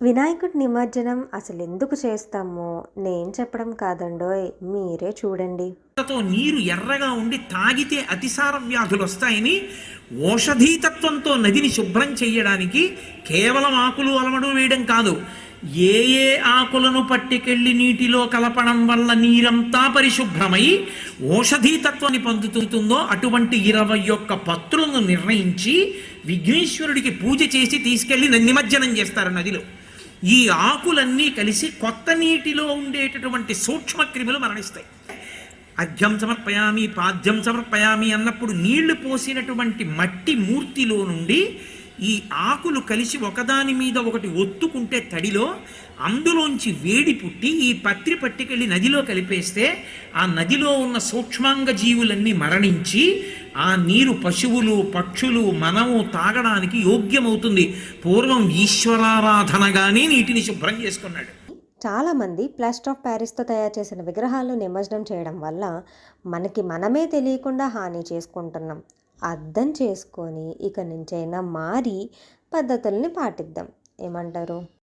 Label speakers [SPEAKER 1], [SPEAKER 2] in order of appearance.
[SPEAKER 1] వినాయకుడి నిమజ్జనం అసలు ఎందుకు చేస్తామో నేను చెప్పడం కాదండోయ్ మీరే చూడండి.
[SPEAKER 2] నీరు ఎర్రగా ఉండి తాగితే అతిసార వ్యాధులు వస్తాయని ఓషధీతత్వంతో నదిని శుభ్రం చేయడానికి కేవలం ఆకులు అలమడం వేయడం కాదు. ఏ ఏ ఆకులను పట్టుకెళ్ళి నీటిలో కలపడం వల్ల నీరంతా పరిశుభ్రమై ఓషధీతత్వాన్ని పొందుతుందో అటువంటి ఇరవై ఒక్క పత్రులను నిర్ణయించి విఘ్నేశ్వరుడికి పూజ చేసి తీసుకెళ్ళి నిమజ్జనం చేస్తారు నదిలో. ఈ ఆకులన్నీ కలిసి కొత్త నీటిలో ఉండేటటువంటి సూక్ష్మ క్రిములు మరణిస్తాయి. అర్ఘ్యం సమర్పయామి పాద్యం సమర్పయామి అన్నప్పుడు నీళ్ళు పోసినటువంటి మట్టి మూర్తిలో నుండి ఈ ఆకులు కలిసి ఒకదాని మీద ఒకటి ఒత్తుకుంటే తడిలో అందులోంచి వేడి పుట్టి ఈ పత్రి పట్టుకెళ్ళి నదిలో కలిపేస్తే ఆ నదిలో ఉన్న సూక్ష్మాంగ జీవులన్నీ మరణించి ఆ నీరు పశువులు పక్షులు మనము తాగడానికి యోగ్యమవుతుంది. పూర్వం ఈశ్వరారాధనగానే నీటిని శుభ్రం చేసుకున్నాడు.
[SPEAKER 1] చాలామంది ప్లాస్టర్ ఆఫ్ ప్యారిస్తో తయారు చేసిన విగ్రహాలు నిమజ్జనం చేయడం వల్ల మనకి మనమే తెలియకుండా హాని చేసుకుంటున్నాం. అర్థం చేసుకొని ఇక నుంచైనా మారి పద్ధతుల్ని పాటిద్దాం. ఏమంటారు?